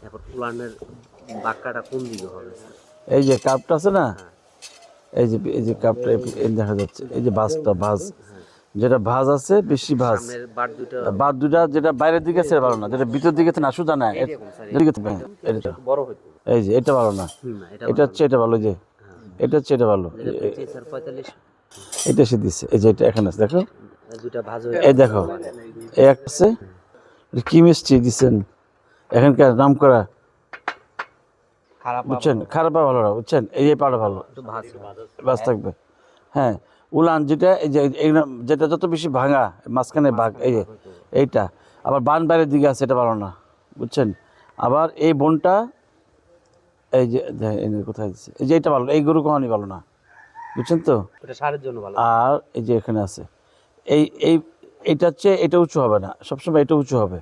তারপর উলানের বাক্কাটা কোন দিকে হবে? এই যে কাপটা আছে না? এই যে এই যে কাপটা দেখা যাচ্ছে। এই যে ভাঁজটা ভাঁজ। যেটা ভাঁজ আছে বেশি ভাঁজ। বার দুটা যেটা বাইরের দিকে আছে ভালো না। যেটা ভিতর দিকে না সুদা না এটা বড় এই যে এটা ভালো না। এটা হচ্ছে এটা ভালো যে। এটা হচ্ছে এটা ভালো। এটা সে দিচ্ছে এই যে এটা এখানে আছে দেখো। হয়ে এই দেখো। এই একটা আছে। কি মিষ্টি দিচ্ছেন এখানকার নাম করা বুঝছেন? খারাপ ভালো না বুঝছেন? এই যে পাড়া ভালো। বাস থাকবে। হ্যাঁ উলান যেটা এই যে এই যেটা যত বেশি ভাঙা মাঝখানে ভাগ এই যে এইটা। আবার বান বাইরের দিকে আছে এটা ভালো না বুঝছেন? আবার এই বনটা এই যে কোথায় দিচ্ছে এই যে এটা ভালো এই গরু কখনই ভালো না বুঝছেন তো? এটা সারের জন্য ভালো। আর এই যে এখানে আছে এই এই এটা হচ্ছে এটা উঁচু হবে না সবসময় এটা উঁচু হবে।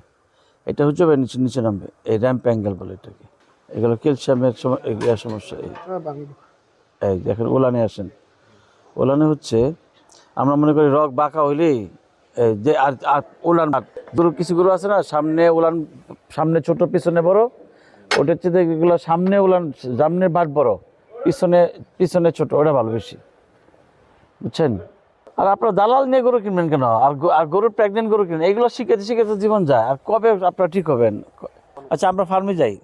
এটা হচ্ছে নিচে নিচে নামবে। এই র্যাম্প অ্যাঙ্গেল বলে এটাকে। এগুলো ক্যালসিয়ামের সমস্যা এই। এই দেখেন ওলানে আসেন। ওলানে হচ্ছে আমরা মনে করি রক বাঁকা হইলেই এই যে আর আর ওলান। গরু কিছু গরু আছে না সামনে ওলান সামনে ছোট পিছনে বড়। ওটা হচ্ছে এগুলো সামনে ওলান সামনে বাট বড়। পিছনে পিছনে ছোট ওটা ভালো বেশি। বুঝছেন? আর আপনার দালাল নিয়ে গরু কিনবেন কেন? আর গরুর প্রেগনেন্ট গরু কিনবেন? এগুলো শিখেতে শিখেতে জীবন যায়। আর কবে আপনারা ঠিক হবেন? আচ্ছা আমরা ফার্মে যাই।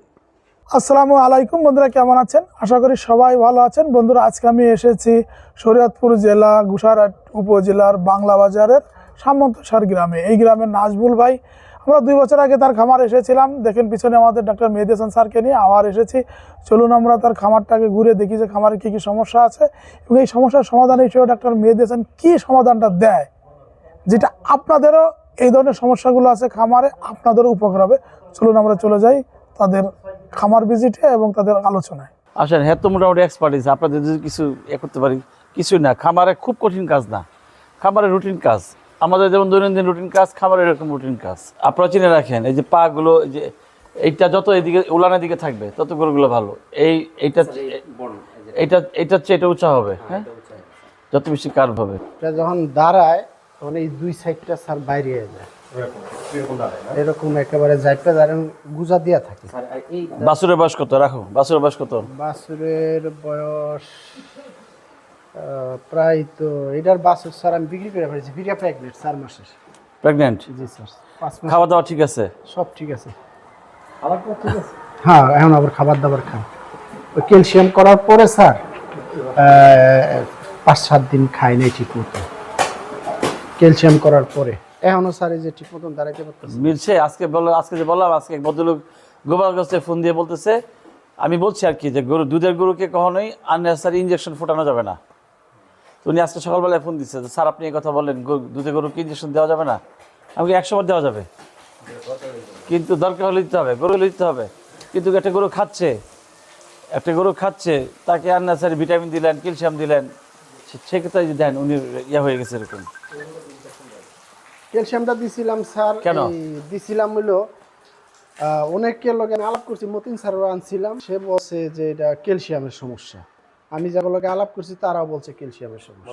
আসসালামু আলাইকুম, বন্ধুরা কেমন আছেন? আশা করি সবাই ভালো আছেন। বন্ধুরা, আজকে আমি এসেছি শরীয়তপুর জেলা, গুসারাট উপজেলার বাংলা বাজারের সামন্তসার গ্রামে। এই গ্রামের নাজবুল ভাই আমরা দুই বছর আগে তার খামার এসেছিলাম। দেখেন পিছনে আমাদের ডাক্তার মেহেদি হাসান স্যারকে নিয়ে আবার এসেছি। চলুন আমরা তার খামারটাকে ঘুরে দেখি যে খামারে কী কী সমস্যা আছে এবং এই সমস্যার সমাধান হিসেবে ডাক্তার মেহেদি হাসান কী সমাধানটা দেয়, যেটা আপনাদেরও এই ধরনের সমস্যাগুলো আছে খামারে, আপনাদেরও উপকার হবে। চলুন আমরা চলে যাই তাদের খামার ভিজিটে এবং তাদের আলোচনায়। আসেন হ্যাঁ তো মোটামুটি এক্সপার্টিস আপনাদের যদি কিছু এ করতে পারি। কিছুই না, খামারে খুব কঠিন কাজ না। খামারে রুটিন কাজ। আমাদের যেমন দৈনন্দিন রুটিন কাজ খাবার এরকম রুটিন কাজ। আপনারা চিনে রাখেন এই যে পাগুলো এই যে এইটা যত এদিকে উলানের দিকে থাকবে তত গরুগুলো ভালো। এই এইটা এইটা এইটা হচ্ছে এটা উঁচা হবে হ্যাঁ যত বেশি কার্ভ হবে। এটা যখন দাঁড়ায় তখন এই দুই সাইডটা স্যার বাইরে হয়ে যায়। এরকম একেবারে জাইপটা দাঁড়ান গুজা দিয়া থাকে। এই বাসুরের বয়স কত? রাখো বাসুরের বয়স কত? বাছুরের বয়স প্রায় তো এটার বাছুর স্যার আমি বিক্রি করে ফেলেছি বিরিয়া প্রেগনেন্ট চার মাসের। প্রেগনেন্ট জি স্যার পাঁচ মাস। খাওয়া দাওয়া ঠিক আছে? সব ঠিক আছে। খাবার ঠিক আছে? হ্যাঁ এখন আবার খাবার দাবার খান। ওই ক্যালসিয়াম করার পরে স্যার পাঁচ সাত দিন খাই নাই ঠিক মতো। ক্যালসিয়াম করার পরে। এখনও স্যার এই যে ঠিক মতন দাঁড়াইতে পারতেছে মিলছে? আজকে বলো আজকে যে বললাম আজকে এক ভদ্রলোক গোপাল গাছে ফোন দিয়ে বলতেছে আমি বলছি আর কি যে গরু দুধের গরুকে কখনোই আননেসারি ইঞ্জেকশন ফোটানো যাবে না। তো উনি আজকে সকালবেলায় ফোন দিচ্ছে যে, স্যার আপনি এই কথা বললেন গরু- দুধের গরুকে ইঞ্জেকশন দেওয়া যাবে না? আমাকে একশো বার দেওয়া যাবে। কিন্তু দরকার হলে দিতে হবে গরু হলে দিতে হবে। কিন্তু একটা গরু খাচ্ছে একটা গরু খাচ্ছে তাকে আননেসারি ভিটামিন দিলেন ক্যালসিয়াম দিলেন সে- সেক্ষেত্রে দেন উনি ইয়ে হয়ে গেছে এরকম। ক্যালসিয়ামটা দিছিলাম স্যার কেন? দিছিলাম আহ, অনেকের লগে আমি আলাপ করছি মতিন স্যারও আনছিলাম সে বলছে যে এটা ক্যালসিয়ামের সমস্যা। আমি যাগুলোকে লগে আলাপ করছি তারাও বলছে ক্যালসিয়ামের সমস্যা।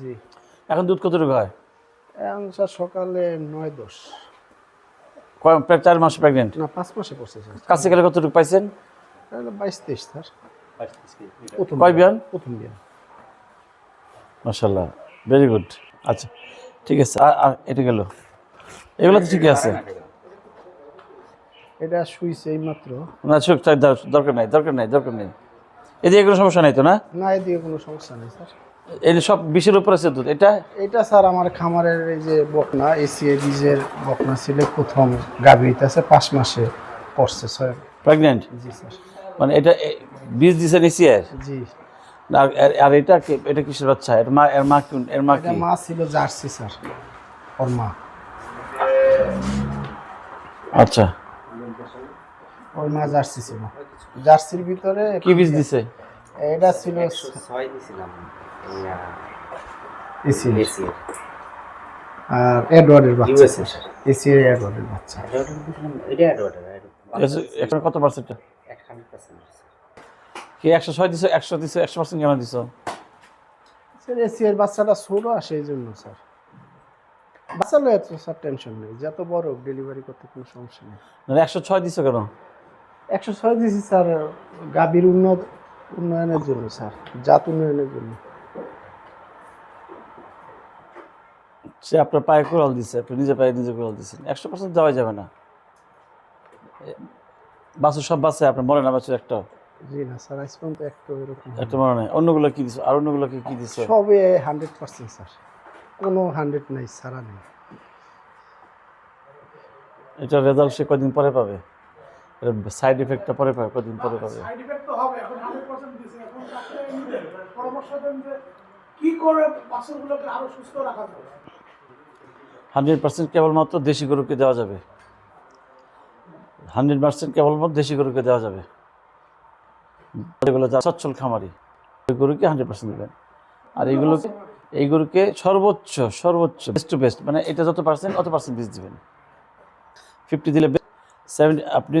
জি। এখন দুধ কতটুকু হয়? এখন স্যার সকালে নয় দশ। কয়- প্রায় চার মাস প্রেগনেন্ট না পাঁচ মাসে পড়ছে স্যার। কাছে গেলে কতটুকু পাইছেন? তাহলে বাইশ তেইশ স্যার। কয় বিয়ান? প্রথম বিয়ান মাশাল্লাহ ভেরি গুড আচ্ছা ঠিক আছে আর আর এটা গেল। এগুলো তো ঠিকই আছে। এটা শুইছে এই মাত্র না দর- দরকার নাই দরকার নাই দরকার নেই। এদিকে কোনো সমস্যা নাই তো না? না এদিকে কোনো সমস্যা নেই স্যার। এই সব বিশের উপর আছে দুধ এটা? এটা স্যার আমার খামারের এই যে বকনা এসিএ বীজের বকনা ছিল প্রথম গাভী আছে পাঁচ মাসে পড়ছে ছয় প্রেগনেন্ট জি স্যার। মানে এটা বীজ দিছে নিছি আর জি আর এটা কি এটা কিসের বাচ্চা? এর মা এর মা কি এর মা কি? মা ছিল জার্সি স্যার। ওর মা। আচ্ছা। ওর মা জার্সি ছিল। জার্সির ভিতরে কি বীজ দিছে? এটা ছিল একশো ছয় দিছিলাম। এসি। এসি আর এডওয়ার্ডের বাচ্চা। এসি এডওয়ার্ডের বাচ্চা। এটা এস- এখন কত পার্সেন্ট এক হান্ড্রেড পার্সেন্ট কি একশো ছয় দিছো একশো দিছো একশো পার্সেন্ট কেন দিছো? স্যার এসি এর বাচ্চাটা ছোট আসে এই জন্য স্যার। বাচ্চা লয়ে স্যার টেনশন নেই। যত বড় ডেলিভারি করতে কোনো সমস্যা নেই। না একশো ছয় দিছো কেন? একশো ছয় দিয়েছি স্যার। গাভীর উন্নত উন্নয়নের জন্য স্যার জাত উন্নয়নের জন্য। সে আপনার পায়ে কোরাল দিচ্ছে আপনি নিজে পায়ে নিজে কোরাল দিচ্ছেন একশো পার্সেন্ট দেওয়া যাবে না। বাসু সব বাসে আপনার মনে না বাসুর একটা জি না স্যার আজ পর্যন্ত একটু এরকম একটা মনে নেই। অন্যগুলো কি দিছো? আর অন্যগুলোকে কি দিছো? সবে হান্ড্রেড পার্সেন্ট স্যার। কোনো হান্ড্রেড নাই সারা নেই। এটা রেজাল্ট সে কদিন পরে পাবে? সাইড এফেক্টটা পরে পাবে কদিন পরে পাবে? সাইড ইফেক্ট তো হবে এখন হান্ড্রেড পার্সেন্ট দিচ্ছে এখন পরামর্শ দেন যে কি করে বাছুরগুলোকে আরও সুস্থ রাখা যাবে। হান্ড্রেড পার্সেন্ট কেবলমাত্র দেশি গরুকে দেওয়া যাবে। হান্ড্রেড পার্সেন্ট কেবলমাত্র দেশি গরুকে দেওয়া যাবে। এগুলো যা সচ্ছল খামারি ওই গরুকে হান্ড্রেড পার্সেন্ট দেবেন। আর এইগুলোকে এই গরুকে সর্বোচ্চ সর্বোচ্চ বেস্ট টু বেস্ট মানে এটা যত পার্সেন্ট অত পার্সেন্ট বীজ দেবেন। ফিফটি দিলে সেভেন্টি আপনি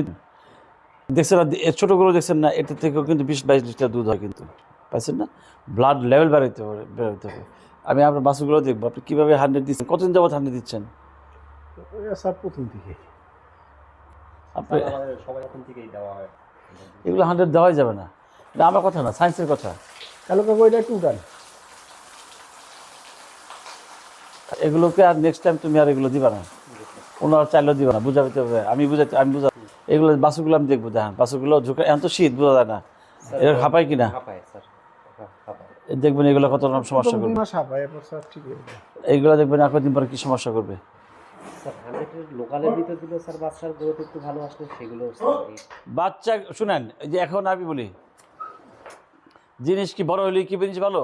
দেখছেন না? এর ছোটো গরু দেখছেন না? এটা থেকেও কিন্তু বিশ বাইশ লিটার দুধ হয় কিন্তু। পাইছেন না? ব্লাড লেভেল বাড়াইতে পারে বেরোতে হবে। আমি আপনার বাসুগুলো দেখব। আপনি কীভাবে হান্ড্রেড দিচ্ছেন? কতদিন যাবত হান্ড্রেড দিচ্ছেন? স্যার প্রথম থেকে আপনি সবাই থেকেই দেওয়া হয়। এগুলো হান্ড্রেড দেওয়াই যাবে না। এটা আমার কথা না সায়েন্সের কথা। কালো কাকু এটা একটু উঠান এগুলোকে আর নেক্সট টাইম তুমি আর এগুলো দিবা না। ওনার চাইলেও দিবা না বুঝাতে হবে। আমি বুঝাতে আমি বুঝা এগুলো বাসুগুলো আমি দেখব দেখেন বাসুগুলো ঝুঁকে এখন তো শীত বোঝা যায় না। এর হাঁপায় কিনা? দেখবেন এগুলো কত রকম সমস্যা করবে। এইগুলো দেখবেন আর কদিন পরে কি সমস্যা করবে। স্যার হান্ড্রেডের লোকালের ভিতর দিলে স্যার বাচ্চার গ্রোথ একটু ভালো আসলে সেগুলো স্যার এই বাচ্চা শুনেন এই যে এখন আমি বলি জিনিস কি বড় হলে কি জিনিস ভালো?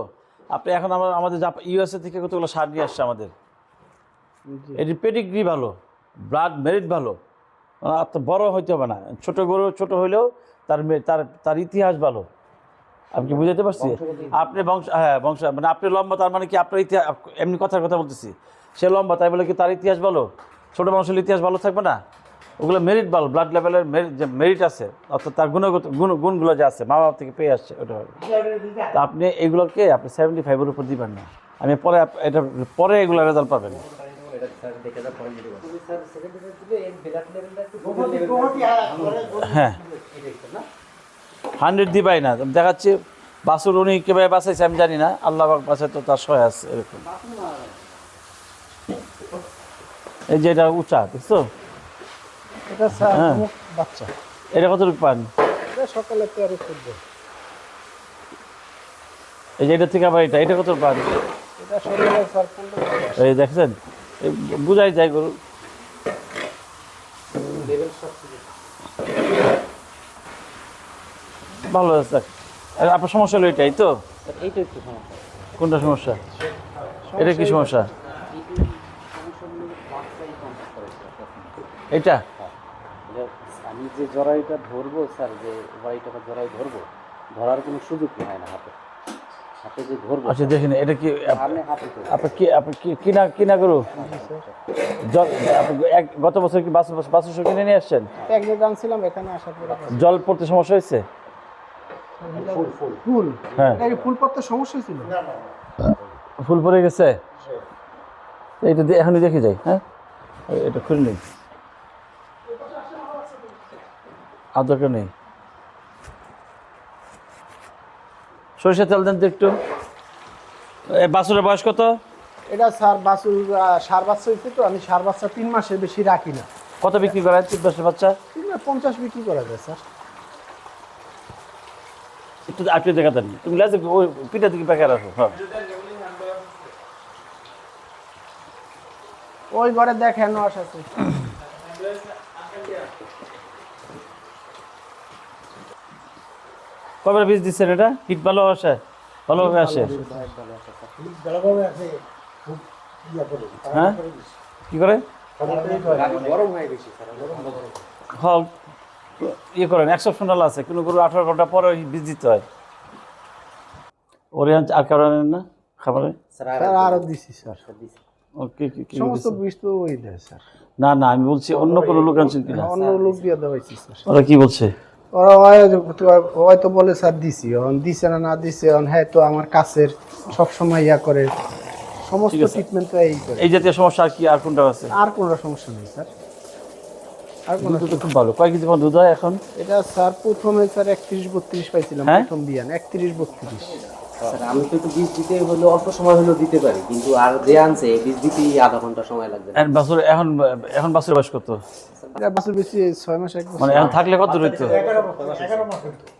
আপনি এখন আমার আমাদের ইউএসএ থেকে কতগুলো সার নিয়ে আসছে আমাদের? এটি পেডিগ্রি ভালো ব্লাড মেরিট ভালো। বড় হইতে হবে না। ছোট গরু ছোট হইলেও তার তার তার ইতিহাস ভালো। আমি কি বুঝাতে পারছি? আপনি বংশ হ্যাঁ বংশ মানে আপনি লম্বা তার মানে কি আপনার ইতিহাস এমনি কথার কথা বলতেছি। সে লম্বা তাই বলে কি তার ইতিহাস ভালো? ছোট মানুষের ইতিহাস ভালো থাকবে না? ওগুলো মেরিট ভালো ব্লাড লেভেলের যে মেরিট আছে অর্থাৎ তার গুণগত গুণ গুণগুলো যে আছে মা বাবা থেকে পেয়ে আসছে ওটা তা আপনি এগুলোকে আপনি সেভেন্টি ফাইভের উপর দিবেন না। আমি পরে এটা পরে এগুলো রেজাল্ট পাবেন। হান্ড্রেড দিবাই না দেখাচ্ছি বাসুর উনি কীভাবে বাঁচাইছে আমি জানি না আল্লাহ পাক তো তার সহায় আছে এরকম। এই যে এটা উঁচা দেখছ হ্যাঁ। বাচ্চা। এটা কতটুকু পান? সকালে তেরো চোদ্দ। এই যে এটা থেকে আবার এটা এটা কত পান? এই দেখছেন? বুঝাই যায় গরু। ভালো আছে আপনার সমস্যা হলো এটাই তো? কোনটা সমস্যা? এটা কি সমস্যা? এটা? আমি যে জরাইটা ধরবো, স্যার, যে জরাইটা জরাই ধরবো, ধরার কোনো সুযোগ হয় না হাতে। আচ্ছা দেখেন এটা কি আপ- সামনে হাতে ধরবো। কি আপনি কি কিনা কিনা গরু? জল আপনি গত বছর কি বাস বাস কিনে নিয়ে আসছেন? একদিন আনছিলাম এখানে আসার পরে জল পড়তে সমস্যা হয়েছে? ফুল হ্যাঁ। ফুল পড়তে সমস্যা ছিল ফুল পড়ে গেছে? এইটা এখনই দেখে যাই হ্যাঁ? এটা খুলে নেই। আর দরকার নেই। সরিষা তেল দেন তো একটু। এ বাছুরের বয়স কত? এটা স্যার বাছুর সার বাচ্চা হইতে তো আমি সার বাচ্চা তিন মাসের বেশি রাখি না। কত বিক্রি করেন তিন মাসের বাচ্চা? তিন মাস পঞ্চাশ বিক্রি করা যায় স্যার। একটু আপনি দেখা দেন তুমি লাজে ওই পিঠা দিকে প্যাকে রাখো হ্যাঁ। ওই ঘরে দেখেন আছে। কবে বীজ দিচ্ছেন এটা? হিট ভালো আসে? ভালোভাবে আসে? হ্যাঁ? কি করে? গরম হয় হল ইয়ে করেন এক্সেপশনাল আছে কোনো গরু আঠারো ঘণ্টা পরে বীজ দিতে হয়। ওরিয়ান আর কারণ আনেন না খাবারে? আরও দিছি স্যার। দিছি। ও কি কি কি সমস্ত বীজ তো ওই দেয় স্যার। না না আমি বলছি অন্য কোনো লোক আনছেন কিনা? অন্য লোক দিয়ে দেওয়া হয়েছে স্যার। ওরা কি বলছে? ওরা হয়তো বলে স্যার দিছি। এখন দিছে না না দিছে এখন হ্যাঁ তো আমার কাছের সবসময় ইয়া করে। সমস্ত ট্রিটমেন্ট তো এই করে। এই জাতীয় সমস্যা আর কি আর কোনটা আছে? আর কোনো সমস্যা নেই স্যার। আর কোনো দুধ খুব ভালো। কয় কেজি দুধ হয় এখন? এটা স্যার প্রথমে স্যার একত্রিশ বত্রিশ পাইছিলাম হ্যাঁ? প্রথম বিয়ান একত্রিশ বত্রিশ। স্যার আমি তো একটু বীজ দিতে হলে অল্প সময় হলেও দিতে পারি কিন্তু আর যে আনছে বীজ দিতেই আধা ঘণ্টা সময় লাগবে। এখন বাছুর এখন এখন বাছুর বয়স কত? এক বেশি ছয় মাস এক মানে এখন থাকলে কত রইতো?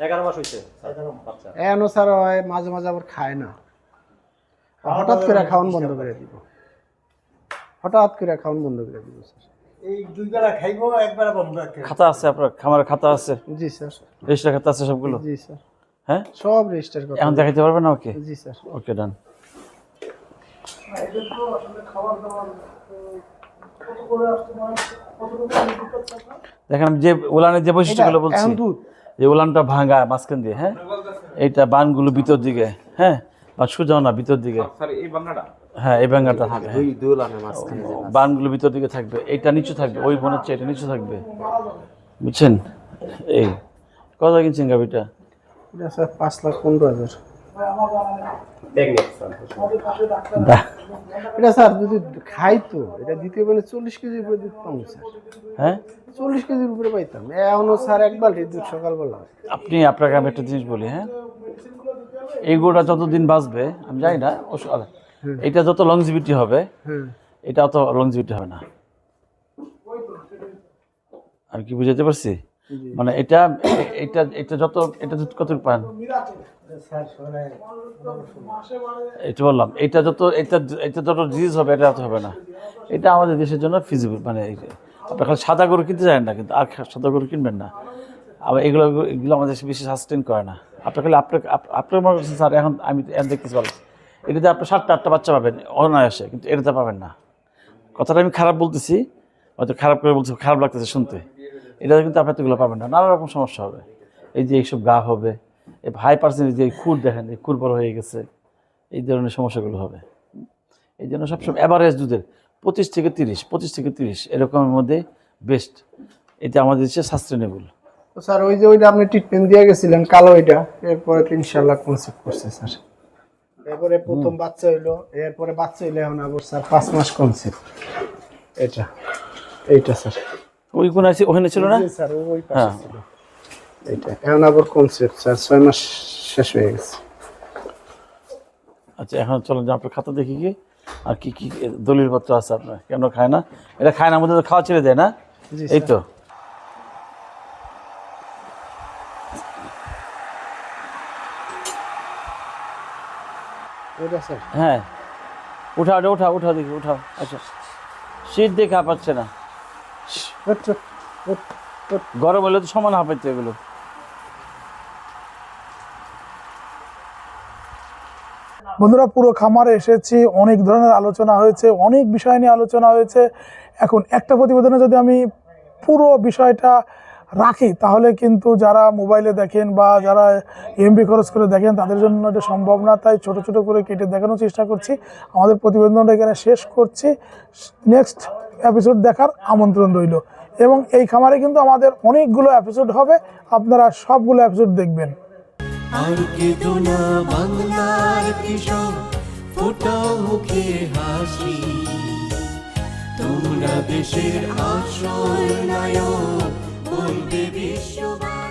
এগারো মাস হয়েছে এখনও স্যার হয় মাঝে মাঝে আবার খায় না। হঠাৎ করে খাওয়ান বন্ধ করে দিব। হঠাৎ করে খাওয়ান বন্ধ করে দিব স্যার। খাতা আছে আপনার খামারের খাতা আছে? জি স্যার। রেজিস্টার খাতা আছে সবগুলো? জি স্যার। হ্যাঁ? সব রেজিস্টার করতে এখন দেখাইতে পারবেন না? ওকে। জি স্যার। ওকে ডান দেখেন যে উলানের যে বৈশিষ্ট্যগুলো বলছি যে উলানটা ভাঙা মাঝখান দিয়ে হ্যাঁ? এইটা বানগুলো ভিতর দিকে হ্যাঁ? বা সুজাও না ভিতর দিকে। হ্যাঁ এই বাঙ্গাটা থাকে হ্যাঁ। বানগুলো ভিতর দিকে থাকবে। এইটা নিচু থাকবে ওই মনে হচ্ছে এটা নিচু থাকবে। বুঝছেন? এই। কত কিনছেন গাভিটা? এটা স্যার পাঁচ লাখ পনেরো হাজার। এটা স্যার যদি খাই তো এটা দিতে পারে চল্লিশ কেজির উপরে দুধ পাবো স্যার। হ্যাঁ? চল্লিশ কেজির উপরে পাইতাম। এখনও স্যার এক বালতি দুধ সকালবেলা আপনি আপনাকে আমি একটা জিনিস বলি হ্যাঁ? এই গরুটা যতদিন বাঁচবে আমি জানি না এটা যত লংজিভিটি হবে হ্যাঁ এটা অত লংজিভিটি হবে না। আমি কি বুঝাতে পারছি? মানে এটা এটা এটা যত এটা কত পান? এটা বললাম এটা যত এটা এটা যত ডিজিজ হবে এটা হবে না। এটা আমাদের দেশের জন্য ফিজিবল মানে যে, খালি সাদা গরু কিনতে চান না কিন্তু আর সাদা গরু কিনবেন না। আবার এগুলো এগুলো আমাদের দেশে বেশি সাস্টেন করে না। আপনার খালি আপনার আপনার মনে করছেন স্যার এখন আমি দেখতেছি ভালো এটাতে আপনি সাতটা আটটা বাচ্চা পাবেন অনায়াসে কিন্তু এটাতে পাবেন না। কথাটা আমি খারাপ বলতেছি হয়তো খারাপ করে বলছি খারাপ লাগতেছে শুনতে। এটা কিন্তু আপনি এতগুলো পাবেন না। নানা রকম সমস্যা হবে। এই যে এইসব গা হবে, এই হাই পার্সেন্টেজ যে খুর দেখেন, এই খুর বড় হয়ে গেছে, এই ধরনের সমস্যাগুলো হবে। এই জন্য সবসময় অ্যাভারেজ দুধের পঁচিশ থেকে তিরিশ, পঁচিশ থেকে তিরিশ, এরকমের মধ্যে বেস্ট এটা আমাদের দেশে সাস্টেনেবল তো স্যার, ওই যে ওইটা আপনি ট্রিটমেন্ট দিয়ে গেছিলেন, কালো ওইটা, এরপরে তো ইনশাল্লাহ কনসেপ্ট করছে স্যার। এরপরে প্রথম বাচ্চা হইল, এরপরে বাচ্চা হইলে এখন আবার স্যার পাঁচ মাস কনসেপ্ট এটা, এইটা স্যার। ওই কোন আছে? ওখানে ছিল না? স্যার ওই পাশে হ্যাঁ। ছিল। এইটা। এখন আবার কনসেপ্ট স্যার ছয় মাস শেষ হয়ে গেছে। আচ্ছা এখন চলুন আপনার খাতা দেখি কি আর কি কি দলিলপত্র আছে আপনার? কেন খায় না? এটা খায় না আমাদের তো খাওয়া ছেড়ে দেয় না? এই তো। হ্যাঁ। উঠাও এটা উঠাও উঠাও দেখি উঠাও। আচ্ছা। শীত দেখা পাচ্ছে না। ওঠ, ওঠ, ওঠ, ওঠ। গরম হলে তো সমান হাঁপাইতে এগুলো বন্ধুরা পুরো খামারে এসেছি অনেক ধরনের আলোচনা হয়েছে অনেক বিষয় নিয়ে আলোচনা হয়েছে। এখন একটা প্রতিবেদনে যদি আমি পুরো বিষয়টা রাখি তাহলে কিন্তু যারা মোবাইলে দেখেন বা যারা এমবি খরচ করে দেখেন তাদের জন্য এটা সম্ভব না। তাই ছোট ছোট করে কেটে দেখানোর চেষ্টা করছি। আমাদের প্রতিবেদনটা এখানে শেষ করছি। নেক্সট এপিসোড দেখার আমন্ত্রণ রইল। এবং এই খামারে কিন্তু আমাদের অনেকগুলো এপিসোড হবে। আপনারা সবগুলো এপিসোড দেখবেন। আর কেঁদো না বাংলার কিশোর ফোটাও মুখে হাসি। তোমরা দেশের আসল নায়ক, বলবে বিশ্ববাসী।